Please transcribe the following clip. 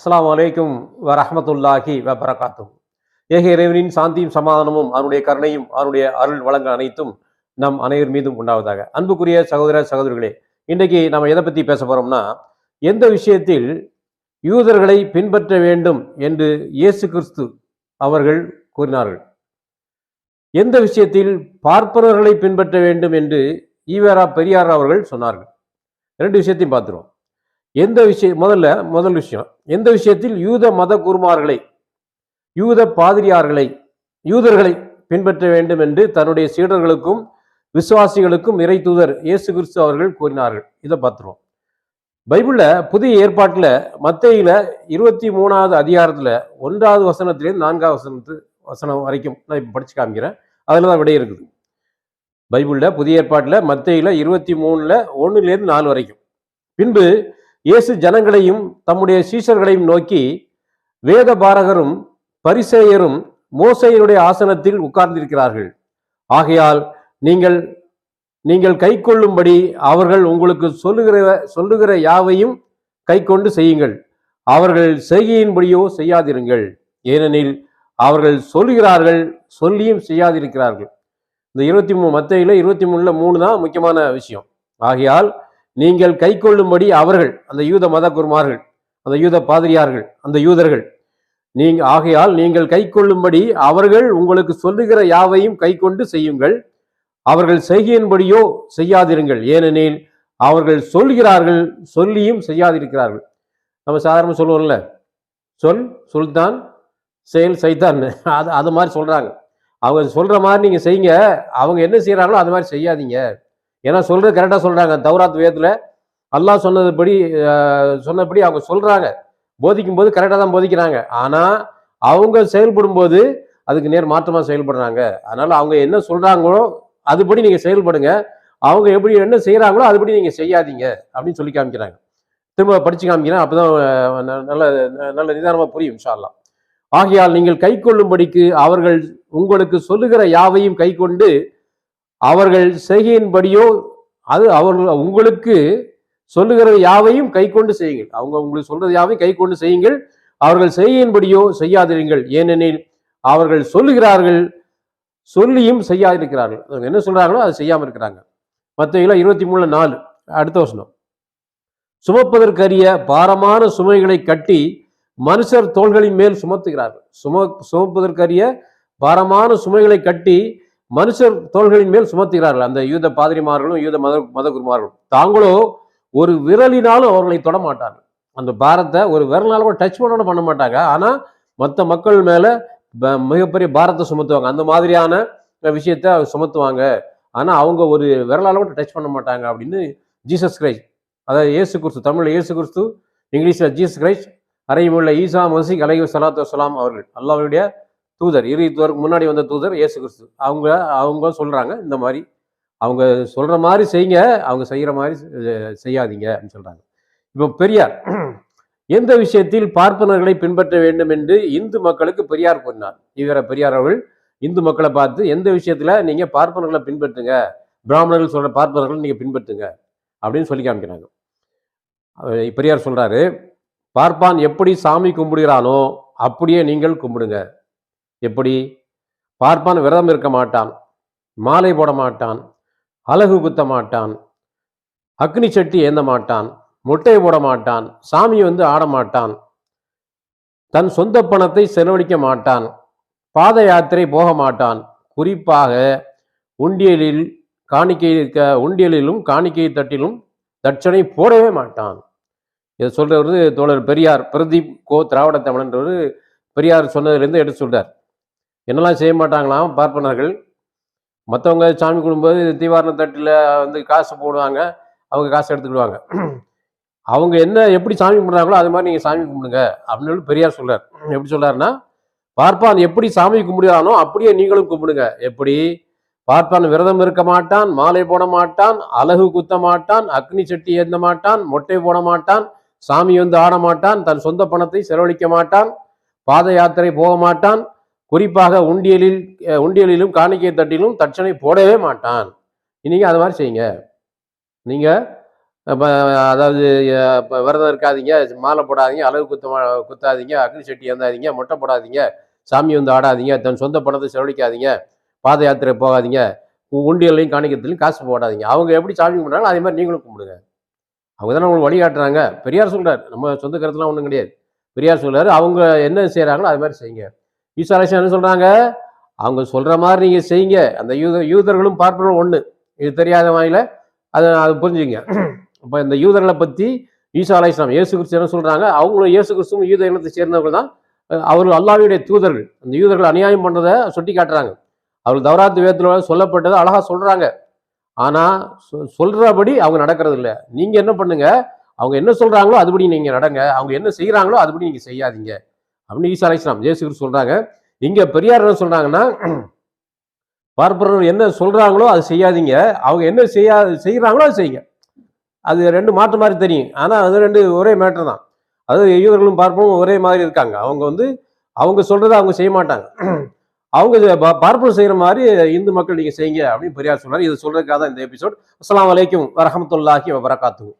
அஸ்ஸலாமு அலைக்கும் வ வபரகாத்தும் ஏக இறைவனின் சாந்தியும் சமாதானமும் அவனுடைய கருணையும் அவனுடைய அருள் வழங்க அனைத்தும் நம் அனைவர் மீதும் உண்டாவதாக. அன்புக்குரிய சகோதர சகோதரிகளே இன்றைக்கு நம்ம எதை பற்றி பேச போகிறோம்னா எந்த விஷயத்தில் யூதர்களை பின்பற்ற வேண்டும் என்று இயேசு கிறிஸ்து அவர்கள் கூறினார்கள். எந்த விஷயத்தில் பார்ப்பனர்களை பின்பற்ற வேண்டும் என்று ஈவேரா பெரியார் அவர்கள் சொன்னார்கள். ரெண்டு விஷயத்தையும் பார்த்துருவோம். எந்த விஷயம் முதல்ல முதல் விஷயம். எந்த விஷயத்தில் யூத மத குருமார்களை யூத பாதிரியார்களை யூதர்களை பின்பற்ற வேண்டும் என்று தன்னுடைய சீடர்களுக்கும் விசுவாசிகளுக்கும் இறை தூதர் இயேசு கிறிஸ்து அவர்கள் கூறினார்கள். இதை பார்த்துருவோம். பைபிளில் புதிய ஏற்பாட்டில் மத்தையில் இருபத்தி மூணாவது அதிகாரத்தில் ஒன்றாவது வசனத்திலேருந்து நான்காவது வசனத்து வசனம் வரைக்கும் நான் இப்போ படித்து காமிக்கிறேன். அதில் தான் விடை இருக்குது. பைபிளில் புதிய ஏற்பாட்டில் மத்தையில் இருபத்தி மூணில் ஒன்றுலேருந்து நாலு வரைக்கும். பின்பு இயேசு ஜனங்களையும் தம்முடைய சீஷர்களையும் நோக்கி வேத பாரகரும் பரிசேயரும் மோசையினுடைய ஆசனத்தில் உட்கார்ந்திருக்கிறார்கள். ஆகையால் நீங்கள் நீங்கள் கை கொள்ளும்படி அவர்கள் உங்களுக்கு சொல்லுகிற சொல்லுகிற யாவையும் கை கொண்டு செய்யுங்கள். அவர்கள் செய்கையின்படியோ செய்யாதிருங்கள். ஏனெனில் அவர்கள் சொல்லுகிறார்கள் சொல்லியும் செய்யாதிருக்கிறார்கள். இந்த இருபத்தி மூணு மத்தையில இருபத்தி மூணுல மூணு தான் முக்கியமான விஷயம். ஆகையால் நீங்கள் கை கொள்ளும்படி அவர்கள் அந்த யூத மத குருமார்கள் அந்த யூத பாதிரியார்கள் அந்த யூதர்கள் நீங்க ஆகையால் நீங்கள் கை கொள்ளும்படி அவர்கள் உங்களுக்கு சொல்லுகிற யாவையும் கை கொண்டு செய்யுங்கள். அவர்கள் செய்கையின்படியோ செய்யாதிருங்கள். ஏனெனில் அவர்கள் சொல்கிறார்கள் சொல்லியும் செய்யாதிருக்கிறார்கள். நம்ம சாதாரண சொல்லுவோம்ல சொல் சுல்தான் செயல் சைத்தான் அது அது மாதிரி சொல்கிறாங்க அவங்க சொல்கிற மாதிரி நீங்கள் செய்யுங்க. அவங்க என்ன செய்கிறாங்களோ அது மாதிரி செய்யாதீங்க. ஏன்னா சொல்றது கரெக்டாக சொல்றாங்க. தௌராத் வேதத்தில் அல்லாஹ் சொன்னதுபடி சொன்னபடி அவங்க சொல்றாங்க. போதிக்கும் போது கரெக்டாக தான் போதிக்கிறாங்க. ஆனால் அவங்க செயல்படும் போது அதுக்கு நேர் மாற்றமாக செயல்படுறாங்க. அதனால அவங்க என்ன சொல்றாங்களோ அதுபடி நீங்கள் செயல்படுங்க. அவங்க எப்படி என்ன செய்கிறாங்களோ அதுபடி நீங்கள் செய்யாதீங்க அப்படின்னு சொல்லி காமிக்கிறாங்க. திரும்ப படிச்சு காமிக்கிறேன். அப்பதான் அஹ், ந- நல்ல நல்ல நிதானமாக புரியும் இன்ஷா ஆகையால் நீங்கள் கை கொள்ளும்படிக்கு அவர்கள் உங்களுக்கு சொல்லுகிற யாவையும் கை கொண்டு அவர்கள் செய்கையின்படியோ அது அவர்கள் உங்களுக்கு சொல்லுகிறது யாவையும் கை கொண்டு செய்யுங்கள். அவங்க உங்களுக்கு சொல்றது யாவையும் கை கொண்டு செய்யுங்கள். அவர்கள் செய்கையின்படியோ செய்யாதிருங்கள். ஏனெனில் அவர்கள் சொல்லுகிறார்கள் சொல்லியும் செய்யாதிருக்கிறார்கள். அவங்க என்ன சொல்றாங்களோ அதை செய்யாமல் இருக்கிறாங்க. மற்றவங்களா இருபத்தி மூணு நாலு. அடுத்த வசனம். சுமப்பதற்கரிய பாரமான சுமைகளை கட்டி மனுஷர் தோள்களின் மேல் சுமத்துகிறார்கள். சும சுமப்பதற்கரிய பாரமான சுமைகளை கட்டி மனுஷர் தோள்களின் மேல் சுமத்துகிறார்கள். அந்த யூத பாதிரிமார்களும் யூத மத மதகுருமார்களும். தாங்களோ ஒரு விரலினாலும் அவர்களை தொடமாட்டார்கள் அந்த பாரத்தை ஒரு விரலாலும் கூட டச் பண்ண பண்ண மாட்டாங்க. ஆனா மற்ற மக்கள் மேல மிகப்பெரிய பாரத்தை சுமத்துவாங்க. அந்த மாதிரியான விஷயத்த சுமத்துவாங்க. ஆனா அவங்க ஒரு விரலால கூட டச் பண்ண மாட்டாங்க அப்படின்னு ஜீசஸ் கிரைஸ்ட் அதாவது இயேசு கிறிஸ்து தமிழ்ல இயேசு கிறிஸ்து இங்கிலீஷ்ல ஜீசஸ் கிரைஸ்ட் அரைமொழியில ஈசா மசிக் அலைஹி சலாத்து வலாம் அவர்கள் அல்லாவுடைய தூதர் இரு தூதருக்கு முன்னாடி வந்த தூதர் இயேசு கிறிஸ்து. அவங்க அவங்க சொல்கிறாங்க இந்த மாதிரி. அவங்க சொல்கிற மாதிரி செய்யுங்க அவங்க செய்கிற மாதிரி செய்யாதீங்க அப்படின்னு சொல்கிறாங்க இப்போ பெரியார் எந்த விஷயத்தில் பார்ப்பனர்களை பின்பற்ற வேண்டும் என்று இந்து மக்களுக்கு பெரியார் கூறினார். இவர பெரியார் அவர்கள் இந்து மக்களை பார்த்து எந்த விஷயத்தில் நீங்கள் பார்ப்பனர்களை பின்பற்றுங்க பிராமணர்கள் சொல்கிற பார்ப்பனர்களை நீங்கள் பின்பற்றுங்க அப்படின்னு சொல்லி காமிக்கிறாங்க. பெரியார் சொல்கிறாரு பார்ப்பான் எப்படி சாமி கும்பிடுகிறானோ அப்படியே நீங்கள் கும்பிடுங்க. எப்படி? பார்ப்பான் விரதம் இருக்க மாட்டான் மாலை போட மாட்டான் அழகு குத்த மாட்டான் அக்னி சட்டி ஏந்த மாட்டான் முட்டை போட மாட்டான் சாமி வந்து ஆட மாட்டான் தன் சொந்த பணத்தை செலவழிக்க மாட்டான் பாத யாத்திரை போக மாட்டான். குறிப்பாக உண்டியலில் காணிக்கை க- உண்டியலிலும் காணிக்கை தட்டிலும் தட்சணை போடவே மாட்டான். இதை சொல்றவர் தோழர் பெரியார் பிரதீப் கோ திராவிட தமிழன்றவர் பெரியார் சொன்னதுலேருந்து எடுத்து சொல்றார். என்னெல்லாம் செய்ய மாட்டாங்களாம் பார்ப்பனர்கள். மற்றவங்க சாமி கும்பிடும்போது தீவாரண தட்டில் வந்து காசு போடுவாங்க அவங்க காசு எடுத்துக்கிடுவாங்க. அவங்க என்ன எப்படி சாமி கும்பிட்றாங்களோ அது மாதிரி நீங்கள் சாமி கும்பிடுங்க அப்படின்னு சொல்லி பெரியார் சொல்றார். எப்படி சொல்றாருன்னா பார்ப்பான் எப்படி சாமி கும்பிடுறானோ அப்படியே நீங்களும் கும்பிடுங்க. எப்படி? பார்ப்பான் விரதம் இருக்க மாட்டான் மாலை போட மாட்டான் அழகு குத்த மாட்டான் அக்னி சட்டி ஏந்த மாட்டான் மொட்டை போட மாட்டான் சாமி வந்து ஆட மாட்டான் தன் சொந்த பணத்தை செலவழிக்க மாட்டான் பாத யாத்திரை போக மாட்டான் குறிப்பாக உண்டியலில் உண்டியலிலும் காணிக்கை தட்டிலும் தட்சணை போடவே மாட்டான். நீங்க அது மாதிரி செய்யுங்க. நீங்க இப்போ அதாவது இப்போ விரதம் இருக்காதீங்க மாலை போடாதீங்க அளவு குத்த குத்தாதீங்க அக்னி சட்டி ஏந்தாதீங்க மொட்டை போடாதீங்க சாமி வந்து ஆடாதீங்க தன் சொந்த பணத்தை செலவழிக்காதீங்க பாத யாத்திரை போகாதீங்க உ- உண்டியல்லையும் காணிக்கத்துலையும் காசு போடாதீங்க. அவங்க எப்படி சாமி கும்பிட்றாங்களோ அதே மாதிரி நீங்களும் கும்பிடுங்க. அவங்க தானே உங்களுக்கு வழிகாட்டுறாங்க. பெரியார் சொல்கிறார் நம்ம சொந்த கருத்துலாம் ஒன்றும் கிடையாது. பெரியார் சொல்றாரு அவங்க என்ன செய்கிறாங்களோ அது மாதிரி செய்யுங்க. ஈசாலேஷன் என்ன சொல்கிறாங்க அவங்க சொல்கிற மாதிரி நீங்கள் செய்யுங்க. அந்த யூத யூதர்களும் பார்ப்பனும் ஒன்று இது தெரியாத வாயில. அதை அது புரிஞ்சுங்க இப்போ இந்த யூதர்களை பற்றி ஈசா அலைஸ்லாம் இயேசு கிறிஸ்து என்ன சொல்கிறாங்க அவங்களும் இயேசு கிறிஸ்துவும் யூத இனத்தை சேர்ந்தவர்கள் தான். அவர்கள் அல்லாவியுடைய தூதர்கள். அந்த யூதர்கள் அநியாயம் பண்றதை சுட்டி காட்டுறாங்க. அவர்கள் தவராத்து வேதத்தில் சொல்லப்பட்டதை அழகாக சொல்கிறாங்க ஆனால் சொ- அவங்க நடக்கிறது இல்லை. நீங்கள் என்ன பண்ணுங்க? அவங்க என்ன சொல்கிறாங்களோ அதுபடி நீங்கள் நடங்க. அவங்க என்ன செய்கிறாங்களோ அதுபடி நீங்கள் செய்யாதீங்க. அப்படின்னு ஈசா அலைஸ்லாம் இயேசு சொல்கிறாங்க சொல்றாங்க. இங்க பெரியார் என்ன சொல்றாங்கன்னா பார்ப்பவர்கள் என்ன சொல்றாங்களோ அது செய்யாதீங்க. அவங்க என்ன செய்யா செய்கிறாங்களோ அது செய்யுங்க. அது ரெண்டு மாற்று மாதிரி தெரியும். ஆனால் அது ரெண்டு ஒரே மேட்டர் தான். அதாவது யூதர்களும் பார்ப்பரும் ஒரே மாதிரி இருக்காங்க. அவங்க வந்து அவங்க சொல்றதை அவங்க செய்ய மாட்டாங்க. அவங்க இதை பா- பார்ப்பனர் செய்கிற மாதிரி இந்து மக்கள் நீங்கள் செய்யுங்க அப்படின்னு பெரியார் சொல்றாரு. இது சொல்றதுக்காக தான் இந்த எபிசோட் அஸ்லாம் வலைக்கும் வரமத்துல்லாஹி வபரகாத்துஹு.